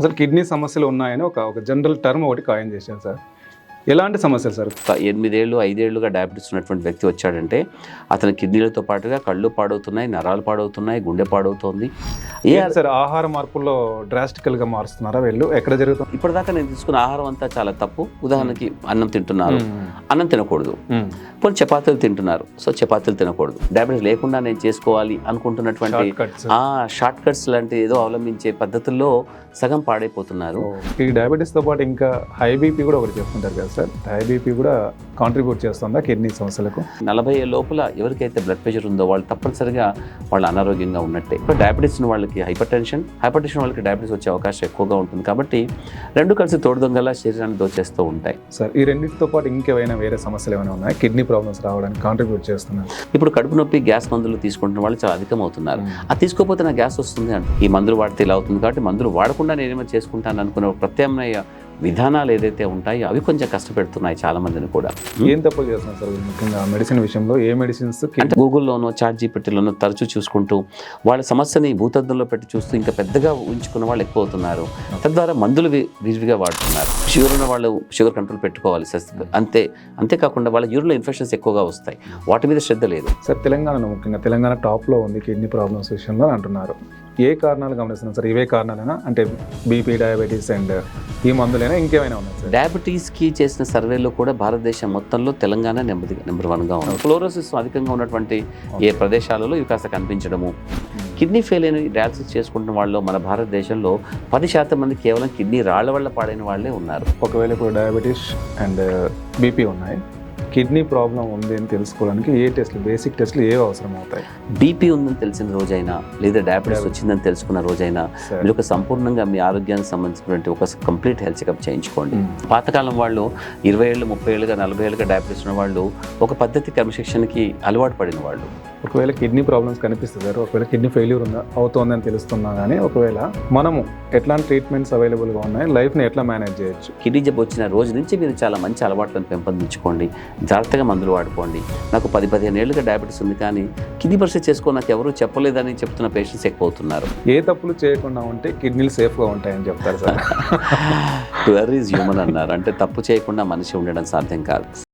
అసలు కిడ్నీ సమస్యలు ఉన్నాయని ఒక ఒక జనరల్ టర్మ్ ఒకటి కాయం చేశారు సార్. ఎలాంటి సమస్యలు సార్? ఎనిమిదేళ్ళు ఐదేళ్ళుగా డయాబెటీస్ ఉన్నటువంటి వ్యక్తి వచ్చాడంటే అతని కిడ్నీలతో పాటుగా కళ్ళు పాడవుతున్నాయి నరాలు పాడవుతున్నాయి గుండె పాడవుతోంది. ఏ సార్ ఆహార మార్పుల్లో డ్రాస్టికల్గా మారుస్తున్నారా వీళ్ళు? ఎక్కడ జరుగుతుంది? ఇప్పటిదాకా నేను తీసుకున్న ఆహారం అంతా చాలా తప్పు. ఉదాహరణకి అన్నం తింటున్నారు. అన్నం తినకూడదు. కొన్ని చపాతీలు తింటున్నారు. సో చపాతీలు తినకూడదు. డయాబెటీస్ లేకుండా నేను చేసుకోవాలి అనుకుంటున్నటువంటి షార్ట్ కట్స్ ఆ షార్ట్ కట్స్ లాంటి ఏదో అవలంబించే పద్ధతుల్లో సగం పాడైపోతున్నారు. ఈ డయాబెటీస్తో పాటు ఇంకా హై బీపీ కూడా ఒకటి చెప్తుంటారు కదా సార్. హై బీపీ కూడా కాంట్రిబ్యూట్ చేస్తుందా కిడ్నీ సమస్యలకు? నలభై లోపల ఎవరికైతే బ్లడ్ ప్రెషర్ ఉందో వాళ్ళు తప్పనిసరిగా వాళ్ళు అనారోగ్యంగా ఉన్నట్టే. ఇప్పుడు డయాబెటీస్ ఉన్న వాళ్ళకి హైపర్ టెన్షన్ హైపర్ టెన్షన్ వాళ్ళకి డయాబెటీస్ వచ్చే అవకాశం ఎక్కువగా ఉంటుంది కాబట్టి రెండు కలిసి తోడుదొంగలా శరీరాన్ని దోచేస్తూ ఉంటాయి. సార్ ఈ రెండింటితో పాటు ఇంకేమైనా వేరే సమస్యలు ఏమైనా ఉన్నాయా? కిడ్నీ ప్రాబ్లమ్స్ రావడానికి కాంట్రిబ్యూట్ చేస్తున్నారు ఇప్పుడు కడుపు నొప్పి గ్యాస్ మందులు తీసుకుంటున్న వాళ్ళు చాలా అధికమవుతున్నారు. అది తీసుకోకపోతే నా గ్యాస్ వస్తుంది అంట. ఈ మందులు వాడితే ఇలా అవుతుంది కాబట్టి మందులు వాడకుండా నేనేమో చేసుకుంటాను అనుకునే ఒక ప్రత్యామ్నాయ విధానాలు ఏదైతే ఉంటాయో అవి కొంచెం కష్టపెడుతున్నాయి చాలా మందిని కూడా ఏం తప్పులు చేస్తున్నారు సార్? ముఖ్యంగా మెడిసిన్ విషయంలో ఏ మెడిసిన్స్ అంటే గూగుల్లోనో చాట్ జీపీటీలోనో తరచూ చూసుకుంటూ వాళ్ళ సమస్యని భూతద్దంలో పెట్టి చూస్తూ ఇంకా పెద్దగా ఉంచుకున్న వాళ్ళు ఎక్కువ అవుతున్నారు. తద్వారా మందులు విరివిగా వాడుతున్నారు. షుగర్ ఉన్న వాళ్ళు షుగర్ కంట్రోల్ పెట్టుకోవాలి అంతే అంతేకాకుండా వాళ్ళ యూరిన్లో ఇన్ఫెక్షన్స్ ఎక్కువగా వస్తాయి. వాటి మీద శ్రద్ధ లేదు. సార్ తెలంగాణలో ముఖ్యంగా తెలంగాణ టాప్లో ఉంది కిడ్నీ ప్రాబ్లమ్స్ విషయంలో అంటున్నారు. ఏ కారణాలు గమనిస్తున్నారు సార్? ఇవే కారణాలైనా? అంటే బీపీ డయాబెటీస్ అండ్ ఈ మందులైనా ఇంకేమైనా ఉన్నాయి సార్ డయాబెటీస్కి చేసిన సర్వేలో కూడా భారతదేశం మొత్తంలో తెలంగాణ నెమ్మది నెంబర్ వన్గా ఉంది. ఫ్లోరోసిస్ అధికంగా ఉన్నటువంటి ఏ ప్రదేశాలలో ఇవి కాస్త కనిపించడము. కిడ్నీ ఫెయిల్ అయిన డయాలసిస్ చేసుకుంటున్న వాళ్ళు మన భారతదేశంలో పది శాతం మంది కేవలం కిడ్నీ రాళ్ళ వల్ల పాడైన వాళ్ళే ఉన్నారు. ఒకవేళ ఇప్పుడు డయాబెటీస్ అండ్ బీపీ ఉన్నాయి కిడ్నీ ప్రాబ్లం ఉంది అని తెలుసుకోవడానికి ఏ టెస్ట్లు బేసిక్ టెస్ట్లు ఏ అవసరం అవుతాయి? బీపీ ఉందని తెలిసిన రోజైనా లేదా డయాబెటీస్ వచ్చిందని తెలుసుకున్న రోజైనా మీరు ఒక సంపూర్ణంగా మీ ఆరోగ్యానికి సంబంధించినటువంటి ఒక కంప్లీట్ హెల్త్ చెకప్ చేయించుకోండి. పాతకాలం వాళ్ళు ఇరవై ఏళ్ళు ముప్పై ఏళ్ళుగా నలభై ఏళ్ళుగా డయాబెటీస్ ఉన్న వాళ్ళు ఒక పద్ధతి క్రమశిక్షణకి అలవాటు పడిన వాళ్ళు. ఒకవేళ కిడ్నీ ప్రాబ్లమ్స్ కనిపిస్తుంది సార్ ఒకవేళ కిడ్నీ ఫెయిల్యూర్ ఉందా అవుతోందని తెలుస్తున్నా కానీ ఒకవేళ మనము ఎట్లాంటి ట్రీట్మెంట్స్ అవైలబుల్గా ఉన్నాయి లైఫ్ని ఎట్లా మేనేజ్ చేయొచ్చు? కిడ్నీ జబ్బు వచ్చిన రోజు నుంచి మీరు చాలా మంచి అలవాట్లను పెంపొందించుకోండి. జాగ్రత్తగా మందులు వాడుకోండి. నాకు పది పదిహేను ఏళ్ళుగా డయాబెటీస్ ఉంది కానీ కిడ్నీ పరీక్ష చేసుకో నాకు ఎవరు చెప్పలేదని చెప్తున్న పేషెంట్స్ ఎక్కువ అవుతున్నారు. ఏ తప్పులు చేయకుండా ఉంటే కిడ్నీలు సేఫ్గా ఉంటాయని చెప్తారు సార్. వెర్ ఈజ్ హ్యూమన్ అన్నారు. అంటే తప్పు చేయకుండా మనిషి ఉండడం సాధ్యం కాదు.